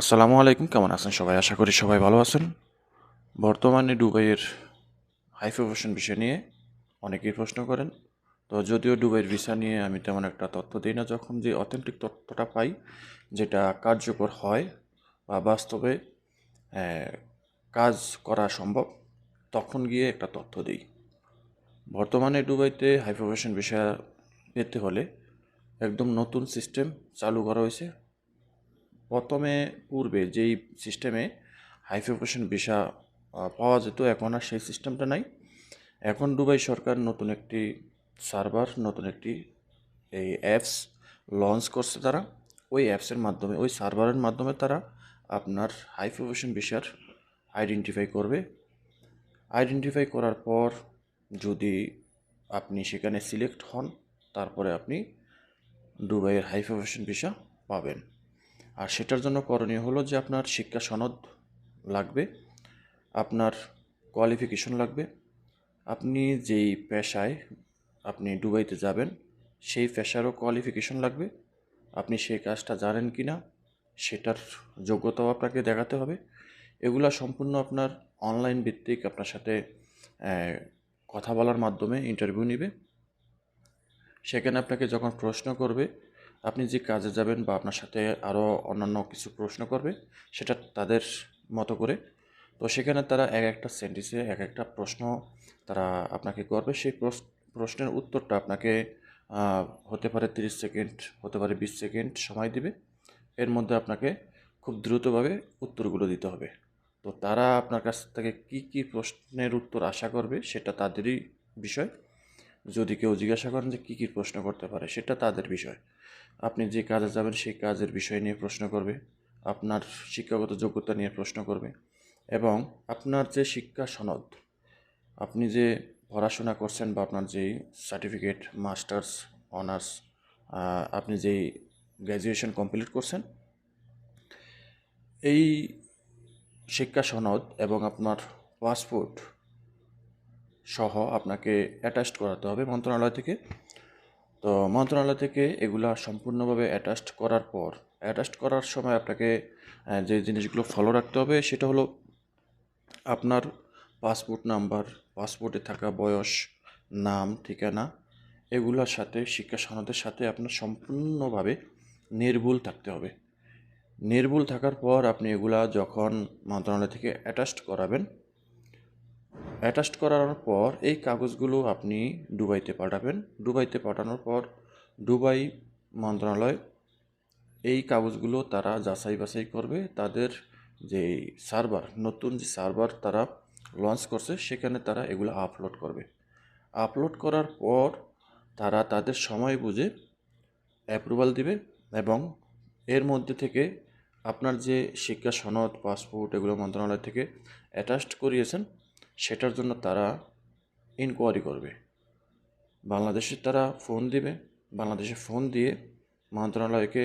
আসসালামু আলাইকুম, কেমন আছেন সবাই? আশা করি সবাই ভালো আছেন। বর্তমানে দুবাইয়ের হাই প্রফেশন বিষয় নিয়ে অনেকেই প্রশ্ন করেন। তো যদিও দুবাইয়ের ভিসা নিয়ে আমি তেমন একটা তথ্য দিই না, যখন যে অথেন্টিক তথ্যটা পাই, যেটা কার্যকর হয় বা বাস্তবে কাজ করা সম্ভব, তখন গিয়ে একটা তথ্য দিই। বর্তমানে দুবাইতে হাই প্রফেশন ভিসা পেতে হলে একদম নতুন সিস্টেম চালু করা হয়েছে। প্রথমে পূর্বে যেই সিস্টেমে হাই প্রফেশন ভিসা পাওয়া যেত, এখন আর সেই সিস্টেমটা নাই। এখন দুবাই সরকার নতুন একটি সার্ভার নতুন একটি এই অ্যাপস লঞ্চ করছে তারা। ওই অ্যাপসের মাধ্যমে, ওই সার্ভারের মাধ্যমে তারা আপনার হাই প্রফেশন ভিসার আইডেন্টিফাই করবে। আইডেন্টিফাই করার পর যদি আপনি সেখানে সিলেক্ট হন, তারপরে আপনি দুবাইয়ের হাই প্রফেশন ভিসা পাবেন। আর সেটার জন্য করণীয় হলো যে আপনার শিক্ষা সনদ লাগবে, আপনার কোয়ালিফিকেশন লাগবে, আপনি যেই পেশায় আপনি দুবাইতে যাবেন, সেই পেশারও কোয়ালিফিকেশন লাগবে, আপনি সেই কাজটা জানেন কি না সেটার যোগ্যতাও আপনাকে দেখাতে হবে। এগুলা সম্পূর্ণ আপনার অনলাইন ভিত্তিক আপনার সাথে কথা বলার মাধ্যমে ইন্টারভিউ নেবে। সেখানে আপনাকে যখন প্রশ্ন করবে আপনি যে কাজে যাবেন বা আপনার সাথে আরও অন্যান্য কিছু প্রশ্ন করবে, সেটা তাদের মতো করে। তো সেখানে তারা এক একটা সেন্টেন্সে এক একটা প্রশ্ন তারা আপনাকে করবে। সেই প্রশ- প্রশ্নের উত্তরটা আপনাকে হতে পারে তিরিশ সেকেন্ড, হতে পারে বিশ সেকেন্ড সময় দিবে। এর মধ্যে আপনাকে খুব দ্রুতভাবে উত্তরগুলো দিতে হবে। তো তারা আপনার কাছ থেকে কি কি প্রশ্নের উত্তর আশা করবে, সেটা তাদেরই বিষয়। যদি কেউ জিজ্ঞাসা করেন যে কী কী প্রশ্ন করতে পারে, সেটা তাদের বিষয়। আপনি যে কাজে যাবেন সেই কাজের বিষয় নিয়ে প্রশ্ন করবে, আপনার শিক্ষাগত যোগ্যতা নিয়ে প্রশ্ন করবে এবং আপনার যে শিক্ষা সনদ, আপনি যে পড়াশোনা করছেন বা আপনার যেই সার্টিফিকেট মাস্টার্স অনার্স আপনি যেই গ্র্যাজুয়েশন কমপ্লিট করছেন, এই শিক্ষা সনদ এবং আপনার পাসপোর্ট সহ আপনাকে অ্যাটাচড করাতে হবে মন্ত্রণালয় থেকে। তো মন্ত্রণালয় থেকে এগুলা সম্পূর্ণভাবে অ্যাটাচড করার পর অ্যাটাচড করার সময় আপনাকে যে জিনিসগুলো ফলো রাখতে হবে সেটা হলো আপনার পাসপোর্ট নাম্বার পাসপোর্টে থাকা বয়স, নাম, ঠিকানা এগুলোর সাথে, শিক্ষা সনদের সাথে আপনার সম্পূর্ণভাবে নির্ভুল থাকতে হবে। নির্ভুল থাকার পর আপনি এগুলা যখন মন্ত্রণালয় থেকে অ্যাটাচড করাবেন অ্যাটাচড করার পর এই কাগজগুলো আপনি দুবাইতে পাঠাবেন। দুবাইতে পাঠানোর পর দুবাই মন্ত্রণালয় এই কাগজগুলো তারা যাচাই বাছাই করবে। তাদের যে সার্ভার, নতুন যে সার্ভার তারা লঞ্চ করছে, সেখানে তারা এগুলো আপলোড করবে। আপলোড করার পর তারা তাদের সময় বুঝে অ্যাপ্রুভাল দিবে এবং এর মধ্যে থেকে আপনার যে শিক্ষা সনদ পাসপোর্ট এগুলো মন্ত্রণালয় থেকে অ্যাটাচড করিয়েছেন সেটার জন্য তারা ইনকোয়ারি করবে। বাংলাদেশে তারা ফোন দিবে। বাংলাদেশে ফোন দিয়ে মন্ত্রণালয়কে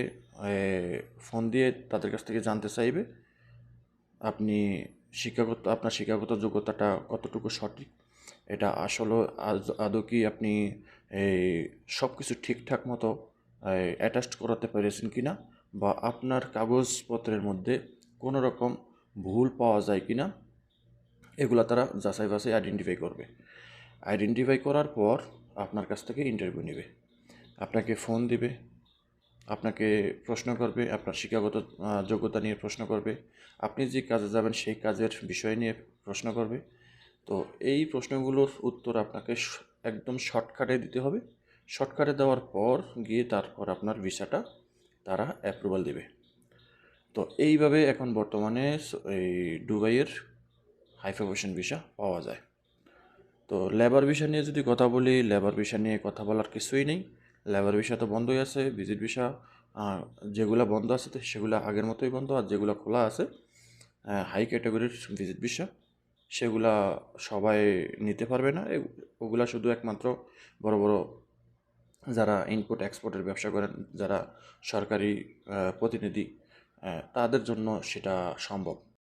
ফোন দিয়ে তাদের কাছ থেকে জানতে চাইবে, আপনি শিক্ষাগত, আপনার শিক্ষাগত যোগ্যতাটা কতটুকু সঠিক, এটা আসলে আদৌ কি আপনি এই সব কিছু ঠিকঠাক মতো অ্যাটাচড করাতে পেরেছেন কি না বা আপনার কাগজপত্রের মধ্যে কোনো রকম ভুল পাওয়া যায় কি না এগুলা তারা যাচাই বাছাই আইডেন্টিফাই করবে। আইডেন্টিফাই করার পর আপনার কাছ থেকে ইন্টারভিউ নেবে। আপনাকে ফোন দিবে, আপনাকে প্রশ্ন করবে, আপনার শিক্ষাগত যোগ্যতা নিয়ে প্রশ্ন করবে। আপনি যে কাজে যাবেন সেই কাজের বিষয় নিয়ে প্রশ্ন করবে। তো এই প্রশ্নগুলোর উত্তর আপনাকে একদম শর্টকাটে দিতে হবে। শর্টকাটে দেওয়ার পর গিয়ে তারপর আপনার ভিসাটা তারা অ্যাপ্রুভাল দেবে। তো এইভাবে এখন বর্তমানে এই দুবাইয়ের হাই ভিসা পাওয়া যায়। তো লেবার ভিসা নিয়ে যদি কথা বলি, লেবার ভিসা নিয়ে কথা বলার কিছুই নেই। লেবার ভিসা তো বন্ধই আছে, ভিজিট ভিসা যেগুলো বন্ধ আছে সেগুলো আগের মতোই বন্ধ, আর যেগুলো খোলা আছে হাই ক্যাটাগরির ভিজিট ভিসা সেগুলা সবাই নিতে পারবে না। ওগুলা শুধু একমাত্র বড় বড় যারা ইনপুট এক্সপোর্টের ব্যবসা করেন, যারা সরকারি প্রতিনিধি তাদের জন্য সেটা সম্ভব।